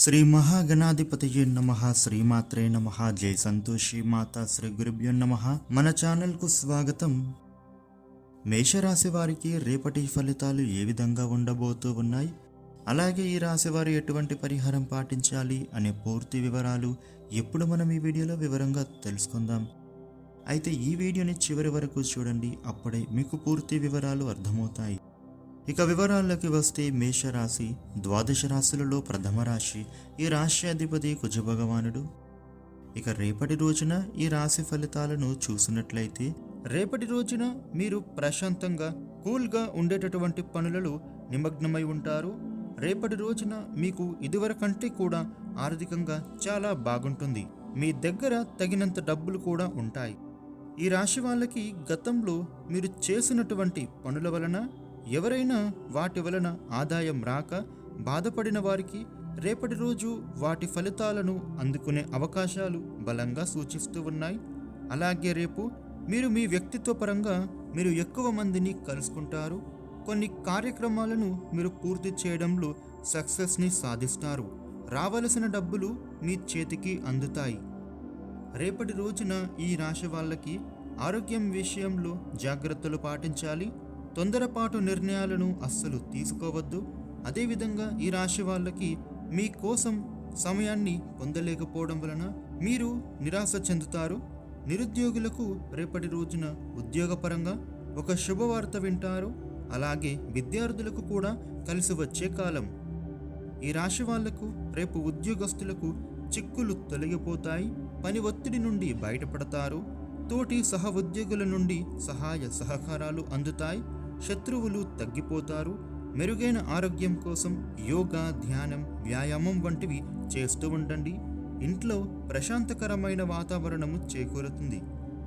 శ్రీ మహాగణాధిపతియే నమ శ్రీమాత్రే నమ జై సంతోషి మాత శ్రీ గురుభ్యో నమ. మన ఛానల్కు స్వాగతం. మేషరాశి వారికి రేపటి ఫలితాలు ఏ విధంగా ఉండబోతూ ఉన్నాయి? అలాగే ఈ రాశి వారు ఎటువంటి పరిహారం పాటించాలి అనే పూర్తి వివరాలు ఎప్పుడు మనం ఈ వీడియోలో వివరంగా తెలుసుకుందాం. అయితే ఈ వీడియోని చివరి వరకు చూడండి అప్పుడే మీకు పూర్తి వివరాలు అర్థమవుతాయి. ఇక వివరాల్లోకి వస్తే మేషరాశి ద్వాదశ రాశులలో ప్రథమ రాశి ఈ రాశి అధిపతి కుజభగవానుడు. ఇక రేపటి రోజున ఈ రాశి ఫలితాలను చూసినట్లయితే రేపటి రోజున మీరు ప్రశాంతంగా కూల్గా ఉండేటటువంటి పనులలో నిమగ్నమై ఉంటారు. రేపటి రోజున మీకు ఇదివరకంటే కూడా ఆర్థికంగా చాలా బాగుంటుంది. మీ దగ్గర తగినంత డబ్బులు కూడా ఉంటాయి. ఈ రాశి వాళ్ళకి గతంలో మీరు చేసినటువంటి పనుల వలన ఎవరైనా వాటి వలన ఆదాయం రాక బాధపడిన వారికి రేపటి రోజు వాటి ఫలితాలను అందుకునే అవకాశాలు బలంగా సూచిస్తూ ఉన్నాయి. అలాగే రేపు మీరు మీ వ్యక్తిత్వ పరంగా మీరు ఎక్కువ మందిని కలుసుకుంటారు. కొన్ని కార్యక్రమాలను మీరు పూర్తి చేయడంలో సక్సెస్ని సాధిస్తారు. రావలసిన డబ్బులు మీ చేతికి అందుతాయి. రేపటి రోజున ఈ రాశి వాళ్ళకి ఆరోగ్యం విషయంలో జాగ్రత్తలు పాటించాలి. తొందరపాటు నిర్ణయాలను అస్సలు తీసుకోవద్దు. అదేవిధంగా ఈ రాశి వాళ్ళకి మీ కోసం సమయాన్ని పొందలేకపోవడం వలన మీరు నిరాశ చెందుతారు. నిరుద్యోగులకు రేపటి రోజున ఉద్యోగపరంగా ఒక శుభవార్త వింటారు. అలాగే విద్యార్థులకు కూడా కలిసి వచ్చే కాలం. ఈ రాశి వాళ్ళకు రేపు ఉద్యోగస్తులకు చిక్కులు తొలగిపోతాయి. పని ఒత్తిడి నుండి బయటపడతారు. తోటి సహ ఉద్యోగుల నుండి సహాయ సహకారాలు అందుతాయి. శత్రువులు తగ్గిపోతారు. మెరుగైన ఆరోగ్యం కోసం యోగా ధ్యానం వ్యాయామం వంటివి చేస్తూ ఉండండి. ఇంట్లో ప్రశాంతకరమైన వాతావరణము చేకూరుతుంది.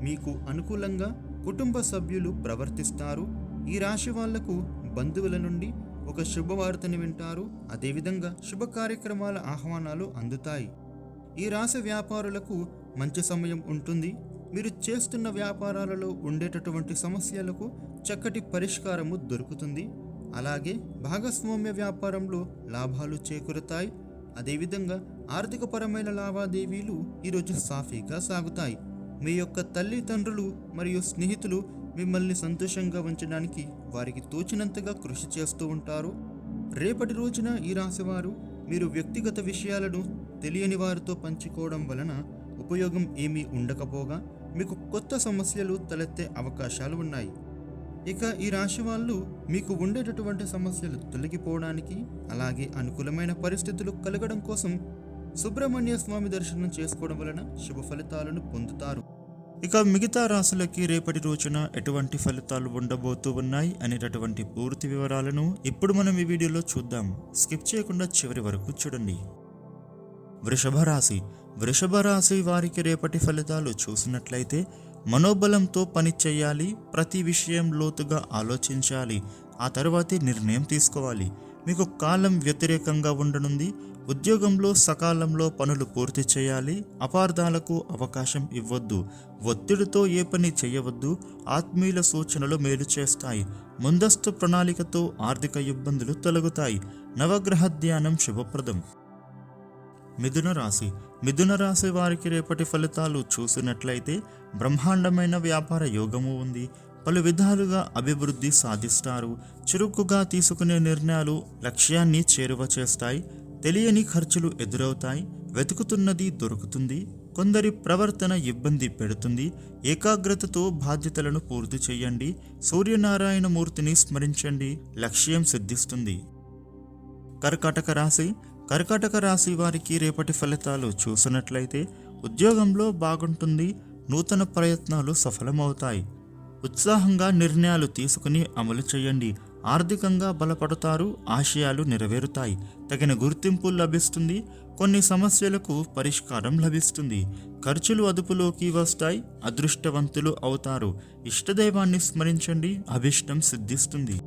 మీకు అనుకూలంగా కుటుంబ సభ్యులు ప్రవర్తిస్తారు. ఈ రాశి వాళ్ళకు బంధువుల నుండి ఒక శుభవార్తని వింటారు. అదేవిధంగా శుభ కార్యక్రమాల ఆహ్వానాలు అందుతాయి. ఈ రాశి వ్యాపారులకు మంచి సమయం ఉంటుంది. మీరు చేస్తున్న వ్యాపారాలలో ఉండేటటువంటి సమస్యలకు చక్కటి పరిష్కారము దొరుకుతుంది. అలాగే భాగస్వామ్య వ్యాపారంలో లాభాలు చేకూరుతాయి. అదేవిధంగా ఆర్థికపరమైన లావాదేవీలు ఈరోజు సాఫీగా సాగుతాయి. మీ యొక్క తల్లిదండ్రులు మరియు స్నేహితులు మిమ్మల్ని సంతోషంగా ఉంచడానికి వారికి తోచినంతగా కృషి చేస్తూ ఉంటారు. రేపటి రోజున ఈ రాశివారు మీరు వ్యక్తిగత విషయాలను తెలియని వారితో పంచుకోవడం వలన ఉపయోగం ఏమీ ఉండకపోగా మీకు కొత్త సమస్యలు తలెత్తే అవకాశాలు ఉన్నాయి. ఇక ఈ రాశి వాళ్ళు మీకు ఉండేటటువంటి సమస్యలు తొలగిపోవడానికి అలాగే అనుకూలమైన పరిస్థితులు కలగడం కోసం సుబ్రహ్మణ్య స్వామి దర్శనం చేసుకోవడం వలన శుభ ఫలితాలను పొందుతారు. ఇక మిగతా రాశులకి రేపటి రోజున ఎటువంటి ఫలితాలు ఉండబోతూ ఉన్నాయి అనేటటువంటి పూర్తి వివరాలను ఇప్పుడు మనం ఈ వీడియోలో చూద్దాం. స్కిప్ చేయకుండా చివరి వరకు చూడండి. వృషభరాశి. వృషభరాశి వారికి రేపటి ఫలితాలు చూసినట్లయితే మనోబలంతో పని చేయాలి ప్రతి విషయం లోతుగా ఆలోచించాలి ఆ తర్వాతే నిర్ణయం తీసుకోవాలి. మీకు కాలం వ్యతిరేకంగా ఉండనుంది ఉద్యోగంలో సకాలంలో పనులు పూర్తి చేయాలి అపార్థాలకు అవకాశం ఇవ్వద్దు ఒత్తిడితో ఏ పని చేయవద్దు ఆత్మీయుల సూచనలు మేలు చేస్తాయి ముందస్తు ప్రణాళికతో ఆర్థిక ఇబ్బందులు తొలగుతాయి. నవగ్రహ ధ్యానం శుభప్రదం. మిథున రాశి. మిథున రాశి వారికి రేపటి ఫలితాలు చూసినట్లయితే బ్రహ్మాండమైన వ్యాపార యోగము ఉంది. పలు విధాలుగా అభివృద్ధి సాధిస్తారు. చురుకుగా తీసుకునే నిర్ణయాలు లక్ష్యాన్ని చేరువ చేస్తాయి. తెలియని ఖర్చులు ఎదురవుతాయి. వెతుకుతున్నది దొరుకుతుంది. కొందరి ప్రవర్తన ఇబ్బంది పెడుతుంది. ఏకాగ్రతతో బాధ్యతలను పూర్తి చేయండి. సూర్యనారాయణ మూర్తిని స్మరించండి. లక్ష్యం సిద్ధిస్తుంది. కర్కాటక రాశి. కర్కాటక రాశి వారికి రేపటి ఫలితాలు చూసినట్లయితే ఉద్యోగంలో బాగుంటుంది నూతన ప్రయత్నాలు సఫలమవుతాయి. ఉత్సాహంగా నిర్ణయాలు తీసుకుని అమలు చేయండి. ఆర్థికంగా బలపడతారు ఆశయాలు నెరవేరుతాయి. తగిన గుర్తింపు లభిస్తుంది కొన్ని సమస్యలకు పరిష్కారం లభిస్తుంది. ఖర్చులు అదుపులోకి వస్తాయి అదృష్టవంతులు అవుతారు. ఇష్టదైవాన్ని స్మరించండి అభిష్టం సిద్ధిస్తుంది.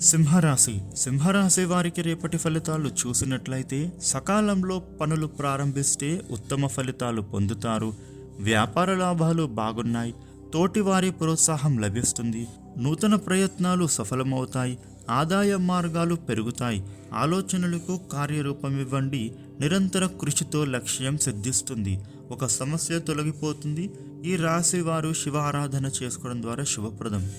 సింహరాశి. సింహరాశి వారికి రేపటి ఫలితాలు చూసినట్లయితే సకాలంలో పనులు ప్రారంభిస్తే ఉత్తమ ఫలితాలు పొందుతారు. వ్యాపార లాభాలు బాగున్నాయి. తోటివారి ప్రోత్సాహం లభిస్తుంది. నూతన ప్రయత్నాలు సఫలమవుతాయి. ఆదాయ మార్గాలు పెరుగుతాయి. ఆలోచనలకు కార్యరూపం ఇవ్వండి. నిరంతర కృషితో లక్ష్యం సిద్ధిస్తుంది. ఒక సమస్య తొలగిపోతుంది. ఈ రాశి వారు శివ ఆరాధన చేసుకోవడం ద్వారా శుభప్రదం.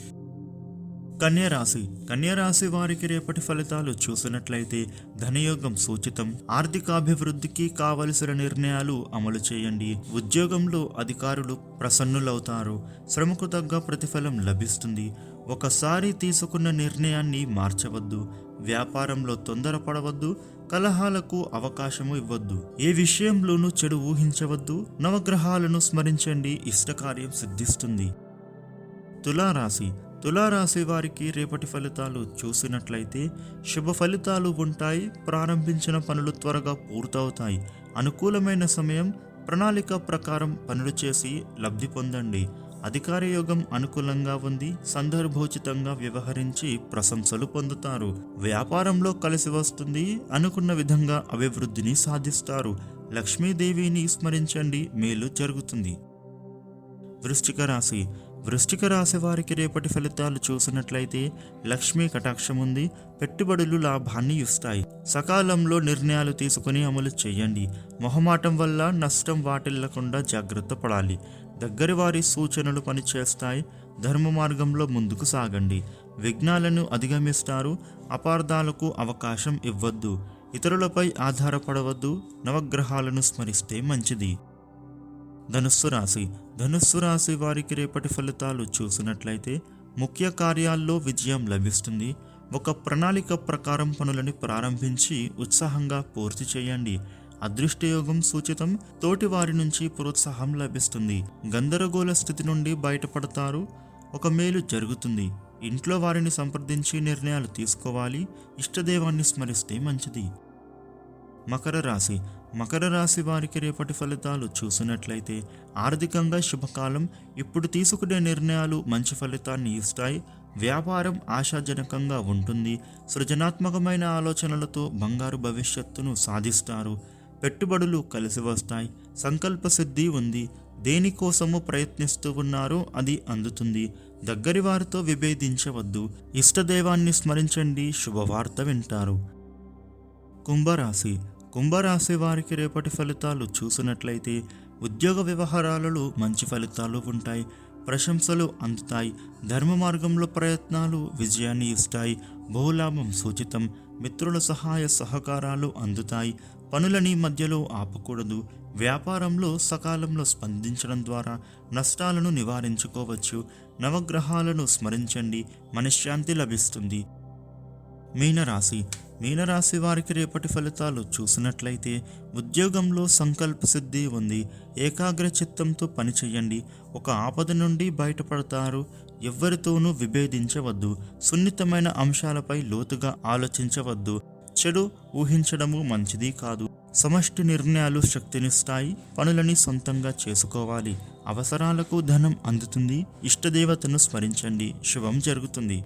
కన్యరాశి. కన్యరాశి వారికి రేపటి ఫలితాలు చూసినట్లయితే ధనయోగం సూచితం. ఆర్థికాభివృద్ధికి కావలసిన నిర్ణయాలు అమలు చేయండి. ఉద్యోగంలో అధికారులు ప్రసన్నులవుతారు. శ్రమకు తగ్గ ప్రతిఫలం లభిస్తుంది. ఒకసారి తీసుకున్న నిర్ణయాన్ని మార్చవద్దు. వ్యాపారంలో తొందరపడవద్దు. కలహాలకు అవకాశము ఇవ్వద్దు. ఏ విషయంలోనూ చెడు ఊహించవద్దు. నవగ్రహాలను స్మరించండి. ఇష్టకార్యం సిద్ధిస్తుంది. తులారాశి. తులారాశి వారికి రేపటి ఫలితాలు చూసినట్లయితే శుభ ఫలితాలు ఉంటాయి. ప్రారంభించిన పనులు త్వరగా పూర్తవుతాయి. అనుకూలమైన సమయం ప్రణాళిక ప్రకారం పనులు చేసి లబ్ధి పొందండి. అధికార యోగం అనుకూలంగా ఉంది. సందర్భోచితంగా వ్యవహరించి ప్రశంసలు పొందుతారు. వ్యాపారంలో కలిసి వస్తుంది అనుకున్న విధంగా అభివృద్ధిని సాధిస్తారు. లక్ష్మీదేవిని స్మరించండి. మేలు జరుగుతుంది. వృశ్చిక రాశి వృష్టిక రాశి వారికి రేపటి ఫలితాలు చూసినట్లయితే లక్ష్మీ కటాక్షం ఉంది. పెట్టుబడులు లాభాన్ని ఇస్తాయి. సకాలంలో నిర్ణయాలు తీసుకుని అమలు చేయండి. మొహమాటం వల్ల నష్టం వాటిల్లకుండా జాగ్రత్త పడాలి. దగ్గరి వారి సూచనలు పనిచేస్తాయి. ధర్మ మార్గంలో ముందుకు సాగండి. విఘ్నాలను అధిగమిస్తారు. అపార్థాలకు అవకాశం ఇవ్వద్దు. ఇతరులపై ఆధారపడవద్దు. నవగ్రహాలను స్మరిస్తే మంచిది. ధనుస్సు రాశి. ధనుస్సు రాశి వారికి రేపటి ఫలితాలు చూసినట్లయితే ముఖ్య కార్యాల్లో విజయం లభిస్తుంది. ఒక ప్రణాళిక ప్రకారం పనులని ప్రారంభించి ఉత్సాహంగా పూర్తి చేయండి. అదృష్టయోగం సూచితం. తోటి వారి నుంచి ప్రోత్సాహం లభిస్తుంది. గందరగోళ స్థితి నుండి బయటపడతారు. ఒక మేలు జరుగుతుంది. ఇంట్లో వారిని సంప్రదించి నిర్ణయాలు తీసుకోవాలి. ఇష్టదేవాన్ని స్మరిస్తే మంచిది. మకర రాశి. మకర రాశి వారికి రేపటి ఫలితాలు చూసినట్లయితే ఆర్థికంగా శుభకాలం ఇప్పుడు తీసుకునే నిర్ణయాలు మంచి ఫలితాన్ని ఇస్తాయి. వ్యాపారం ఆశాజనకంగా ఉంటుంది. సృజనాత్మకమైన ఆలోచనలతో బంగారు భవిష్యత్తును సాధిస్తారు. పెట్టుబడులు కలిసి వస్తాయి. సంకల్ప సిద్ధి ఉంది. దేనికోసము ప్రయత్నిస్తూ ఉన్నారో అది అందుతుంది. దగ్గరి వారితో విభేదించవద్దు. ఇష్టదైవాన్ని స్మరించండి. శుభవార్త వింటారు. కుంభరాశి. కుంభరాశి వారికి రేపటి ఫలితాలు చూసినట్లయితే ఉద్యోగ వ్యవహారాలలో మంచి ఫలితాలు ఉంటాయి. ప్రశంసలు అందుతాయి. ధర్మ మార్గంలో ప్రయత్నాలు విజయాన్ని ఇస్తాయి. బహులాభం సూచితం. మిత్రుల సహాయ సహకారాలు అందుతాయి. పనులని మధ్యలో ఆపకూడదు. వ్యాపారంలో సకాలంలో స్పందించడం ద్వారా నష్టాలను నివారించుకోవచ్చు. నవగ్రహాలను స్మరించండి. మనశ్శాంతి లభిస్తుంది. మీనరాశి. మీనరాశి వారికి రేపటి ఫలితాలు చూసినట్లయితే ఉద్యోగంలో సంకల్ప సిద్ధి ఉంది. ఏకాగ్ర చిత్తంతో పనిచేయండి ఒక ఆపద నుండి బయటపడతారు. ఎవ్వరితోనూ విభేదించవద్దు. సున్నితమైన అంశాలపై లోతుగా ఆలోచించవద్దు. చెడు ఊహించడము మంచిది కాదు. సమష్టి నిర్ణయాలు శక్తినిస్తాయి. పనులని సొంతంగా చేసుకోవాలి. అవసరాలకు ధనం అందుతుంది. ఇష్టదేవతను స్మరించండి. శుభం జరుగుతుంది.